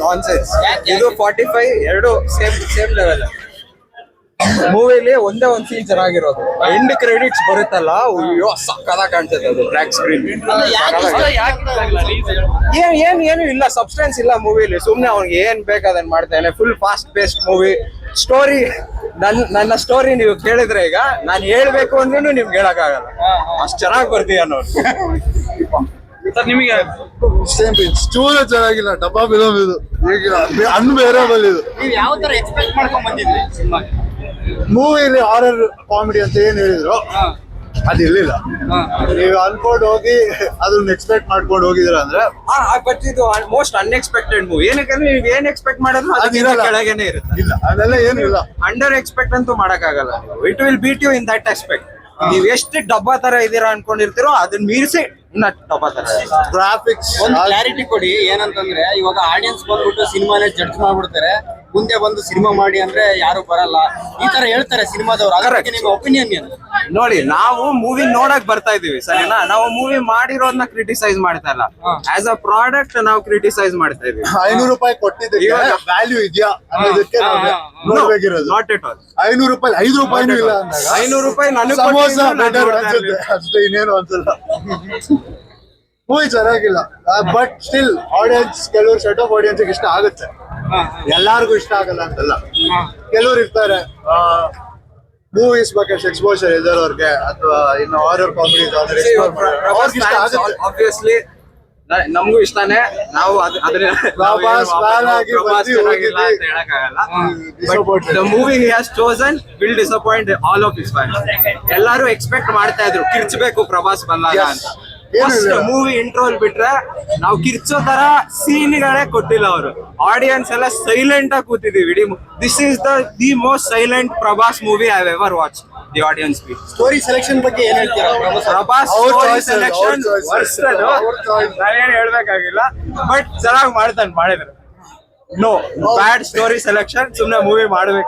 Nonsense sense ಇದು forty five ಎರಡು same same level ಮೂವಿಲಿ ಒಂದೇ ಒಂದ್ ಸೀನ್ ಚೆನ್ನಾಗಿರೋದು. ಎಂಡ್ ಕ್ರೆಡಿಟ್ಸ್ ಬರುತ್ತಲ್ಲ ಅಯ್ಯೋ ಸಕ್ಕದ ಕಾಣ್ತದೆ ಅದು ಬ್ಲ್ಯಾಕ್ ಸ್ಕ್ರೀನ್ ಏನ್ ಏನ್ ಏನು ಇಲ್ಲ ಸಬ್ಸ್ಟೆನ್ಸ್ ಇಲ್ಲ ಮೂವಿಲಿ ಸುಮ್ನೆ ಅವ್ನಿಗೆ ಏನ್ ಬೇಕು ಅದನ್ನ ಮಾಡ್ತಾನೆ full fast based movie story ನನ್ ನನ್ನ ಸ್ಟೋರಿ ನೀವು ಕೇಳಿದ್ರೆ ಈಗ ನಾನು ಹೇಳ್ಬೇಕು ಅಂದ್ರೂ ನಿಮ್ಗೆ ಹೇಳಕ್ಕಾಗಲ್ಲ. ಅಷ್ಟು ಚೆನ್ನಾಗಿ ಬರ್ತೀಯ ಅನ್ನೋದು ಸರ್ ನಿಮಗೆ ಚೂರು ಚೆನ್ನಾಗಿಲ್ಲ ಡಬ್ಬಾ ಫಿಲಮ್ ಇದು ಈಗ ಅನ್ಬೇರೇಬಲ್ ಇದು. ನೀವು ಯಾವ ತರ ಎಕ್ಸ್ಪೆಕ್ಟ್ ಮಾಡ್ಕೊಂಡ್ ಬಂದಿದ್ರಿ ಸಿನಿಮಾಗೆ? ಮೂವಿಲಿ ಹಾರರ್ ಕಾಮಿಡಿ ಅಂತ ಏನ್ ಹೇಳಿದ್ರು ಅದು ಇರ್ಲಿಲ್ಲ. ನೀವು ಅನ್ಕೊಂಡು ಹೋಗಿ ಅದನ್ನ ಎಕ್ಸ್ಪೆಕ್ಟ್ ಮಾಡ್ಕೊಂಡು ಹೋಗಿದ್ರ ಅಂದ್ರೆ ಬಟ್ ಇದು ಮೋಸ್ಟ್ ಅನ್ಎಕ್ಸ್ಪೆಕ್ಟೆಡ್ ಮೂವಿ ಏನಕ್ಕಂದ್ರೆ ನೀವು ಏನ್ ಎಕ್ಸ್ಪೆಕ್ಟ್ ಮಾಡಿದ್ರು ಅದಿರ ಅದಿರಲ್ಲ. ಕೆಳಗೇನೆ ಇರುತ್ತೆ. ಇಲ್ಲ ಅದೆಲ್ಲ ಏನು ಇಲ್ಲ. ಅಂಡರ್ ಎಕ್ಸ್ಪೆಕ್ಟ್ ಅಂತೂ ಮಾಡಕ್ಕಾಗಲ್ಲ it will beat you in that expect ನೀವ್ ಎಷ್ಟು ಡಬ್ಬಾ ತರ ಇದೀರಾ ಅನ್ಕೊಂಡಿರ್ತೀರೋ ಅದನ್ನ ಮೀರಿಸಿ ಇನ್ನ ಗ್ರಾಫಿಕ್ಸ್ ಒಂದು ಕ್ಲಾರಿಟಿ ಕೊಡಿ ಏನಂತಂದ್ರೆ ಇವಾಗ ಆಡಿಯನ್ಸ್ ಬಂದ್ಬಿಟ್ಟು ಸಿನಿಮಾನೇ ಜಡ್ಜ್ ಮಾಡ್ಬಿಡ್ತಾರೆ. ಮುಂದೆ ಬಂದು ಸಿನಿಮಾ ಮಾಡಿ ಅಂದ್ರೆ ಯಾರು ಬರಲ್ಲ. ಈ ತರ ಹೇಳ್ತಾರೆ ಸಿನಿಮಾದವ್ರು. ಅದರ ನಿಮ್ಮ ಒಪಿನಿಯನ್ ಏನು? ನೋಡಿ ನಾವು ಮೂವಿ ನೋಡಕ್ ಬರ್ತಾ ಇದೀವಿ ಸರಿನಾ? ನಾವು ಮೂವಿ ಮಾಡಿರೋದನ್ನ ಕ್ರಿಟಿಸೈಸ್ ಮಾಡ್ತಾ ಇಲ್ಲ. ಆಸ್ ಅ ಪ್ರಾಡಕ್ಟ್ ನಾವು ಕ್ರಿಟಿಸೈಸ್ ಮಾಡ್ತಾ ಇದೀವಿ ಐನೂರು ರೂಪಾಯಿ ಕೊಟ್ಟಿದ್ದೀವಿ ವ್ಯಾಲ್ಯೂ ಇದೆಯಾ? ಅನ್ನೋದಕ್ಕೆ. ನೋಡ್ಬೇಕಿರೋದು. ನಾಟ್ ಎಟ್ ಆಲ್ ಐನೂರು ರೂಪಾಯಿ ಐದು ರೂಪಾಯಿನೂ ಇಲ್ಲ ಅಂದಾಗ. ಐನೂರು ರೂಪಾಯಿ ನನಗೆ ಸಮೋಸ ಬೆಟರ್ ಅನ್ಸುತ್ತೆ. ಅಷ್ಟೇ ಇನ್ನೇನು ಅನ್ಸಲ್ಲ. ಮೂವಿ ಚೆನ್ನಾಗಿಲ್ಲ. ಬಟ್ ಸ್ಟಿಲ್ ಆಡಿಯನ್ಸ್ ಕೆಲವರು ಸೆಟ್ ಆಫ್ ಆಡಿಯನ್ಸ್ ಇಷ್ಟ ಆಗುತ್ತೆ. ಎಲ್ಲಾರ್ಗು ಇಷ್ಟ ಆಗಲ್ಲ ಅಂತಲ್ಲ. ಕೆಲವ್ರು ಇರ್ತಾರೆ. ಮೂವೀಸ್ ಬಗ್ಗೆ ಎಕ್ಸ್ಪೋಜರ್ ಇದ್ದವ್ರಿಗೆ ಅಥವಾ ಇನ್ನು ಹಾರರ್ ಕಾಮಿಡಿ ಅವ್ರಿಗೆ ಇಷ್ಟ ಆಗುತ್ತೆ. ಆಬ್ವಿಯಸ್ಲಿ ನಮಗೂ ಇಷ್ಟಾನೇ. ನಾವು. The movie has chosen will disappoint all of his fans ಎಲ್ಲರೂ ಎಕ್ಸ್ಪೆಕ್ಟ್ ಮಾಡ್ತಾ ಇದ್ರು ಕಿರ್ಚಬೇಕು ಪ್ರಭಾಸ್ ಬಂದಾಗ ಅಂತ. ಫಸ್ಟ್. ಮೂವಿ ಇಂಟ್ರೋಲ್ ಬಿಟ್ರೆ ನಾವು ಕಿರ್ಚೋ ತರ ಸೀನ್ಗಳೇ ಕೊಟ್ಟಿಲ್ಲ ಅವರು. ಆಡಿಯನ್ಸ್ ಎಲ್ಲ ಸೈಲೆಂಟ್ ಆಗಿ ಕೂತಿದೀವಿ. ಇಡೀ this is the the most silent Prabhas movie I ever watch the audience be story selection ಬಗ್ಗೆ ಏನ್ ಹೇಳ್ತೀರಾ? ಪ್ರಭಾಸ್ ಸೆಲೆಕ್ಷನ್. ನಾನೇನ್ ಹೇಳ್ಬೇಕಾಗಿಲ್ಲ. ಬಟ್ ಚೆನ್ನಾಗಿ ಮಾಡ್ತಾನೆ ಮಾಡಿದ್ರು. ನೋ ಬ್ಯಾಡ್ ಸ್ಟೋರಿ ಸೆಲೆಕ್ಷನ್ ಸುಮ್ನೆ ಮೂವಿ ಮಾಡ್ಬೇಕು.